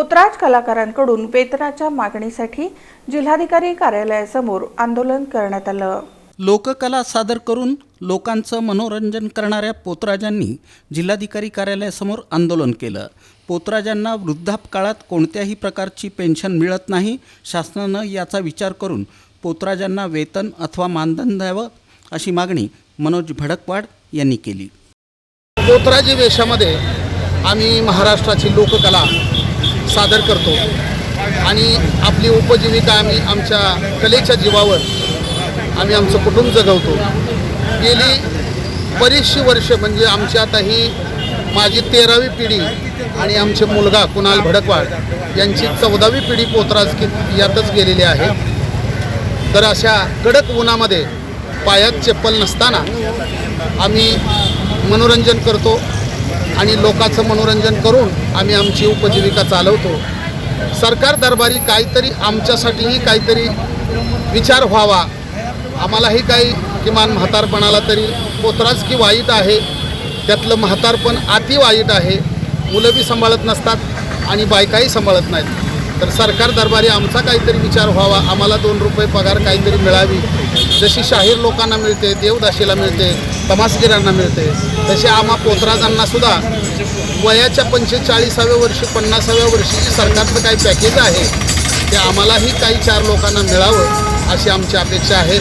पोतराज कलाकारांकडून वेतनाच्या मागणीसाठी जिल्हाधिकारी कार्यालयासमोर आंदोलन करण्यात आलं. लोककला सादर करून लोकांचं मनोरंजन करणाऱ्या पोतराजांनी जिल्हाधिकारी कार्यालयासमोर आंदोलन केलं. पोतराजांना वृद्धापकाळात कोणत्याही प्रकारची पेन्शन मिळत नाही. शासनानं याचा विचार करून पोतराजांना वेतन अथवा मानधन द्यावं अशी मागणी मनोज भडकवाड यांनी केली. पोतराजी वेशामध्ये आम्ही महाराष्ट्राची लोककला सादर करतो. आणि आपली उपजीविका आम्ही आमच्या कलेच्या जीवावर आम्ही आमचं कुटुंब जगवतो. गेली बरीचशी वर्ष म्हणजे आमची आता ही माझी तेरावी पिढी आणि आमचे मुलगा कुणाल भडकवाड यांची चौदावी पिढी पोतराजकीत यातच गेलेली आहे. तर अशा कडक उन्हामध्ये पायात चप्पल नसताना आम्ही मनोरंजन करतो. आणि लोकांचं मनोरंजन करून आम्ही आमची उपजीविका चालवतो. सरकार दरबारी काहीतरी आमच्यासाठीही काहीतरी विचार व्हावा. आम्हालाही काही किमान म्हातारपणाला तरी पोत्राच की वाईट आहे त्यातलं म्हातारपण अति वाईट आहे. मुलं बी सांभाळत नसतात आणि बायकाही सांभाळत नाहीत. तर सरकार दरबारी आमचा काहीतरी विचार व्हावा. आम्हाला दोन रुपये पगार काहीतरी मिळावी. जशी शाहीर लोकांना मिळते देवदाशीला मिळते तमासगिरांना मिळते तसे आम्हा पोतराजांना सुद्धा वयाच्या पंचेचाळीसाव्या वर्षी पन्नासाव्या वर्षी जे सरकारचं काही पॅकेज आहे ते आम्हालाही काही चार लोकांना मिळावं अशी आमची अपेक्षा आहे.